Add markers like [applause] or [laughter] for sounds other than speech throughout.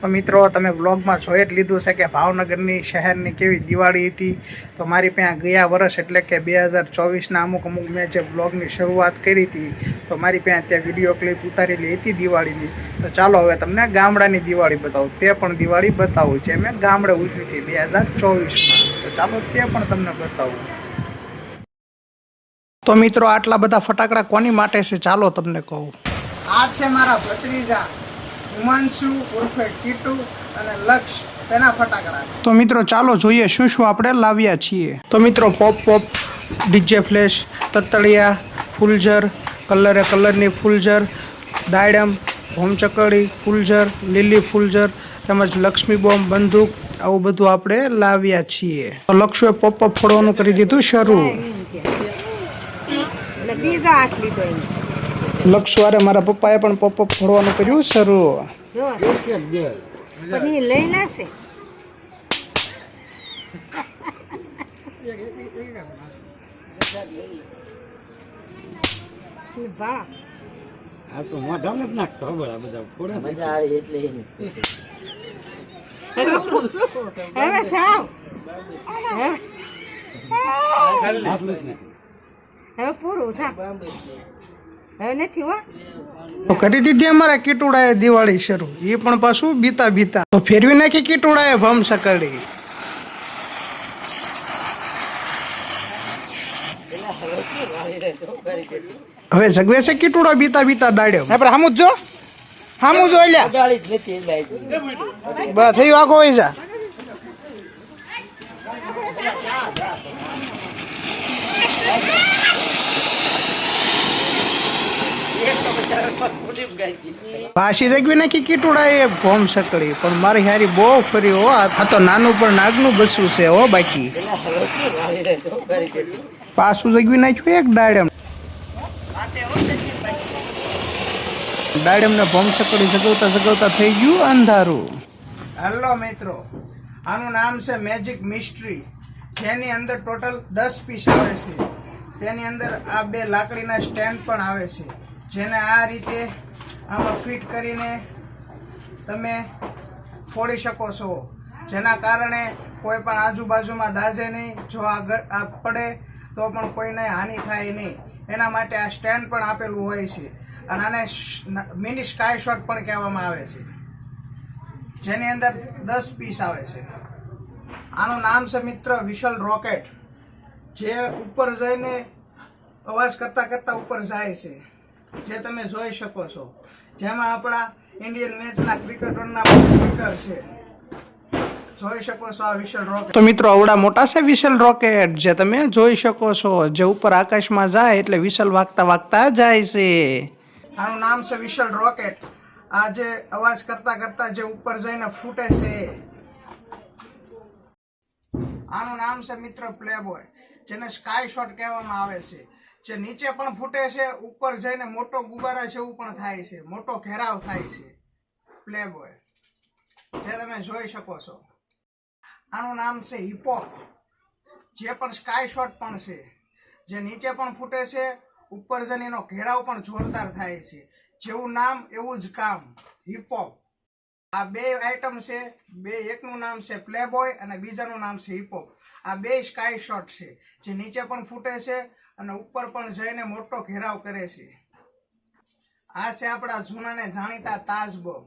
તો મિત્રો, તમે બ્લોગમાં જોઈ જ લીધું છે કે ભાવનગરની શહેરની કેવી દિવાળી હતી. તો મારી ત્યાં ગયા વર્ષ એટલે કે બે હજાર ચોવીસના અમુક અમુક મેં જે બ્લોગની શરૂઆત કરી હતી, તો મારી ત્યાં ત્યાં વીડિયો ક્લિપ ઉતારેલી હતી દિવાળીની. તો ચાલો હવે તમને ગામડાની દિવાળી બતાવું. તે પણ દિવાળી બતાવું, જે મેં ગામડે ઉજવી હતી બે હજાર ચોવીસમાં. તો ચાલો તે પણ તમને બતાવું. તો મિત્રો, આટલા બધા ફટાકડા કોની માટે છે? ચાલો તમને કહું. આ છે મારા ભત્રીજા. હિમાંશુ ઉર્ફે કીટુ અને લક્ષ તેના ફટાકડા તો મિત્રો ચાલો જોઈએ શું શું આપણે લાવ્યા છીએ. તો મિત્રો પોપ પોપ ડીજે ફ્લેશ તતળિયા ફૂલઝર કલરે કલરની ફૂલઝર ડાયડમ હોમચકડી ફૂલઝર લીલી ફૂલઝર તેમજ લક્ષ્મી બોમ્બ બંદૂક આવું બધું આપણે લાવ્યા છીએ. તો લક્ષ્મીએ પોપ પોપ ફોડવાનું કરી દીધું શરૂ. લક્ષવારે મારા પપ્પાએ પણ પોપ પોપ ફોડવાનું કર્યું શરૂ. જો પણ એ લઈ લેશે. ઈ વાહ આ તો મોઢામાં જ નાખતો ખબર આ બધા ફોડે મજા આવે એટલે હવે આટલું હવે પૂરું સાવ. હવે નથી હો. કરી દીધી અમારા કીટુડાએ દિવાળી શરૂ. એ પણ પાછું બીતા બીતા. તો ફેરવી નાખી કીટુડાએ ભમ સકડી હવે જગવે છે કીટુડા બીતા બીતા દાડ્યો હે પણ હામું જ જો. હામું જો લ્યા. બસ થયું આખો હોય જા. પાછી જગવી નાખી કીટુડા એ ભોમ સકડી પણ મારી હારી બહુ ફરી હો, આ તો નાનું પણ નાગનું બસવું છે હો બાકી. પાછું જગવી નાખ્યું એક ડાયડમ ને ભોમ સકડી જગવતા જગવતા થઈ ગયું અંધારું. હેલો મિત્રો, આનું નામ છે મેજિક મિસ્ટ્રી જેની અંદર ટોટલ દસ પીસ આવે છે. તેની અંદર આ બે લાકડીના સ્ટેન્ડ પણ આવે છે. જેને આ રીતે આમાં ફિટ કરીને તમે ફોડી શકો છો. જેના કારણે કોઈ પણ આજુબાજુમાં દાઝે નહીં, જો આ પડે, તો પણ કોઈને હાનિ થાય નહીં. એના માટે આ સ્ટેન્ડ પણ આપેલું હોય છે. અને આને મિની સ્કાય શોટ પણ કહેવામાં આવે છે. જેની અંદર દસ પીસ આવે છે. આનું નામ છે મિત્ર વિશલ રોકેટ. જે ઉપર જઈને અવાજ કરતાં કરતાં ઉપર જાય છે. જે તમે જોઈ શકો છો. જેમાં આપણા ઇન્ડિયન મેચના ક્રિકેટરના સ્પીકર છે. જોઈ શકો છો આ વિશલ રોકેટ તો મિત્રો આવડા મોટા છે વિશલ રોકેટ જે તમે જોઈ શકો છો જે ઉપર આકાશમાં જાય એટલે વિશલ વાગતા વાગતા જાય છે. આનું નામ છે વિશલ રોકેટ આ જે અવાજ કરતા કરતા જે ઉપર જઈને ફૂટે છે. આનું નામ છે મિત્ર પ્લેબોય જેને સ્કાય શોટ કહેવામાં આવે છે. જે નીચે પણ ફૂટે છે, ઉપર જઈને મોટો ગુબારા જેવું પણ થાય છે. મોટો ઘેરાવ થાય છે. પ્લેબોય જે તમે જોઈ શકો છો. આનું નામ છે હિપોપ જે પણ સ્કાય શોટ પણ છે. જે નીચે પણ ફૂટે છે, ઉપર જઈને એનો ઘેરાવ પણ જોરદાર થાય છે. જેવું નામ, એવું જ કામ. હિપોપ આ બે આઈટમ છે. બે એકનું નામ છે પ્લેબોય અને બીજાનું નામ છે હિપોપ આ બે સ્કાય શોટ છે, જે નીચે પણ ફૂટે છે અને ઉપર પણ જઈને મોટો ઘેરાવ કરે છે. આ છે આપણા જૂનાને જાણીતા તાજ બોમ્બ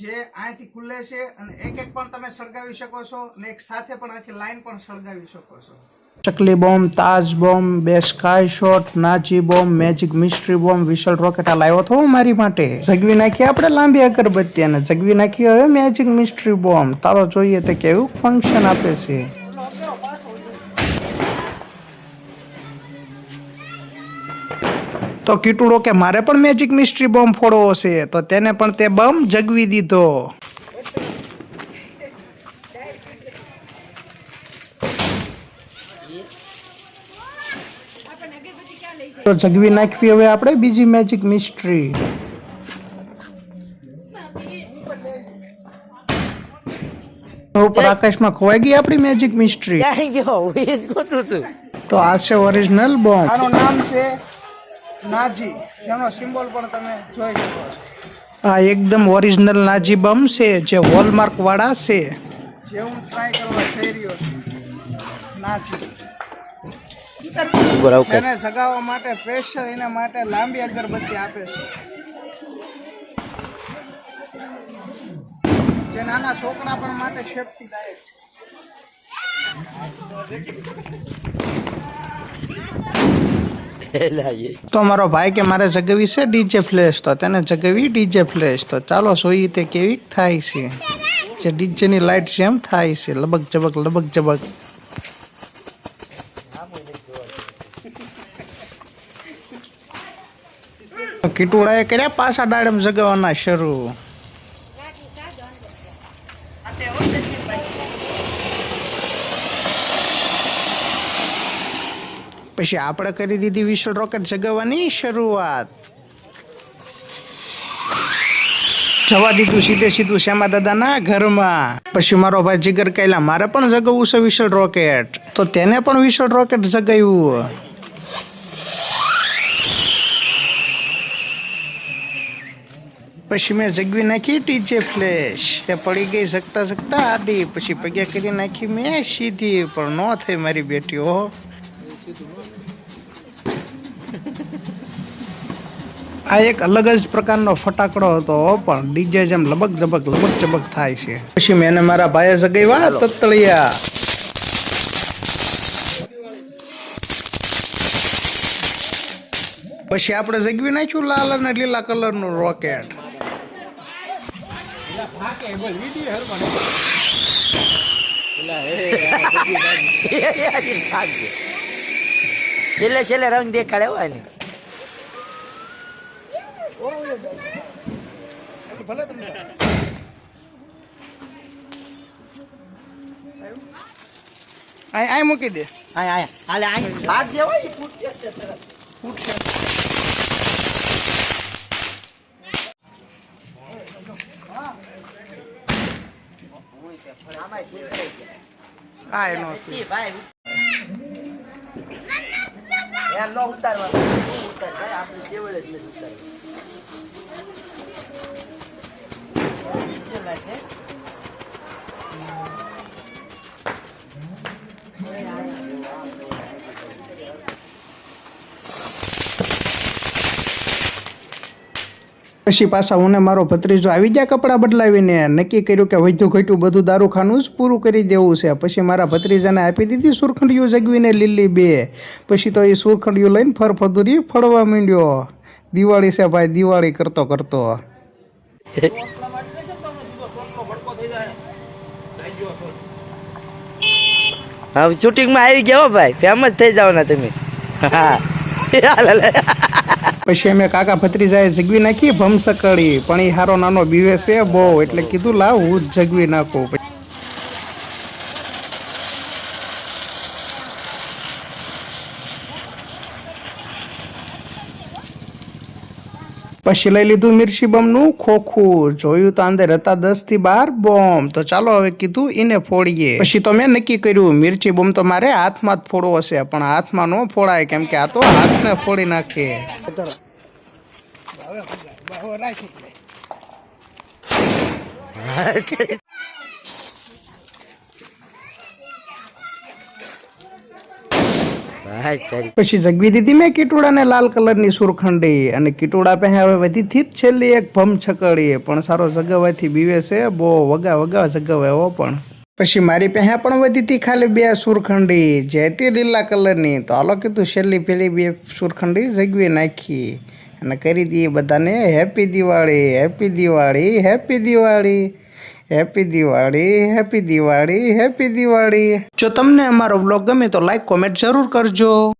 જે અહીંથી ખુલે છે અને એક એક પણ તમે સળગાવી શકો છો અને એક સાથે પણ આખી લાઈન પણ સળગાવી શકો છો. ચકલી બોમ્બ તાજ બોમ્બ બે sky shot નાચી bomb magic mystery bomb whistle rocket આ લાવ્યો હતો મારી માટે. જગવી નાખી આપણે લાંબી અગરબત્તી અને જગવી નાખી હવે મેજિક મિસ્ટ્રી બોમ્બ તારો જોઈએ તો કેવું ફંક્શન આપે છે. તો કીટુડો કે મારે પણ મેજિક મિસ્ટ્રી બોમ્બ ફોડવો છે તો તેને પણ તે બમ જગવી દીધો. તો જગવી નાખવી હવે આપણે બીજી મેજિક મિસ્ટ્રી ઉપર આકાશમાં ખોવાઈ ગઈ આપણી મેજિક મિસ્ટ્રી ક્યાં ગયો? હું એ જ ગોતું છું તો આ છે ઓરિજિનલ બોમ્બ આનું નામ છે નાજી જેનો સિમ્બોલ પણ તમે જોઈ શકો છો. આ એકદમ ઓરિજિનલ નાજી બમ છે જે હોલમાર્ક વાળા છે. જે હું ટ્રાય કરવા જઈ રહ્યો છું. નાજી. એને સગાવવા માટે સ્પેશિયલ એના માટે લાંબી અગરબત્તી આપે છે. જે નાના છોકરા પણ માટે સેફટી દાયક તો મારો ભાઈ કે મારે જગવી છે ડીજે ફ્લેશ, તો તેને જગવી ડીજે ફ્લેશ. તો ચાલો જોઈએ તે કેવી થાય છે. જે ડીજે ની લાઈટ છે એમ થાય છે. લબક જબક લબક જબક કીટુડાએ કર્યા પાછા ડાળમ જગવાના શરૂ. પછી આપણે કરી દીધી વિશ્વ રોકેટ જગાવવાની શરૂઆત. જવા દીધું સીધે સીધું શ્યામા દાદાના ઘરમાં. પછી મારો ભાઈ જીગર કહેલા મારે પણ જગાવવું છે વિશાળ રોકેટ. તો તેને પણ વિશાળ રોકેટ જગાવ્યું. પછી મેં જગવી નાખી ટીચે ફ્લેશ. તે પડી ગઈ શકતા શકતા આડી. પછી પગ્યા કરી નાખી મેં સીધી, પણ ન થઈ મારી આ એક અલગ જ પ્રકારનો ફટાકડો હતો પણ ડીજે જેમ લબક જબક લબક ચબક થાય છે. પછી મેં મારા ભાઈએ જગાવ્યા તતળિયા. પછી આપણે જગવી નાખ્યું લાલ અને લીલા કલરનું રોકેટ. [laughs] છેલ્લે છેલ્લે રંગ દેખાડે હોય ને. ભલે તમને આ આ મૂકી દે. આય આય. હાલે આય. જે હોય ને ફૂટશે તરત. ફૂટશે. આ એનો ભાઈ યાર નો ઉતારવાનું તું ઉતાર ભાઈ આપણે કેવળ જ નથી ઉતારવાનું પછી પાછા હું મારો ભત્રીજો આવી ગયા કપડાં બદલાવીને. નક્કી કર્યું કે વધુ ઘટ્યું બધું દારૂખાનું જ પૂરું કરી દેવું છે. પછી મારા ભત્રીજાને આપી દીધી સુરખંડિયું જગવીને લીલી બે. પછી તો એ સુરખંડિયું લઈને ફરફદુરી ફળવા માંડ્યો. દિવાળી છે ભાઈ, દિવાળી કરતો કરતો. હવે શૂટિંગમાં આવી ગયા હો ભાઈ. ફેમસ થઈ જવાના તમે. હા. [laughs] પછી અમે કાકા ભત્રીજાએ જગવી નાખી ભમસકડી પણ એ હારો નાનો બીવે છે બહુ, એટલે કીધું લાવ હું જગવી નાખું. પછી લઈ લીધું મિર્ચી બમનું? ખોખું જોયું તો અંદર હતા દસથી બાર બોમ્બ તો ચાલો હવે કીધું એને ફોડીએ. પછી તો મેં નક્કી કર્યું, મિર્ચી બોમ્બ તો મારે હાથમાં જ ફોડવો છે, પણ હાથમાં ન ફોડાય, કેમ કે આ તો હાથને ફોડી નાખે. પછી જગવી દીધી મેં કીટોડાને લાલ કલરની સુરખંડી અને કીટોડા પહે હવે વધીથી જ છેલ્લી એક ભમ છકડી પણ સારો જગવાથી બીવે છે, બહુ વગા વગા જગાવે હો પણ. પછી મારી પહે પણ વધીથી ખાલી બે સુરખંડી જે લીલા કલરની. તો આલો કીધું છેલ્લી પેલી બે સુરખંડી જગવી નાખી. અને કરી દઈએ બધાને happy Diwali happy Diwali happy Diwali happy Diwali happy Diwali happy Diwali જો તમને અમારો બ્લોગ ગમે તો લાઈક કોમેન્ટ જરૂર કરજો.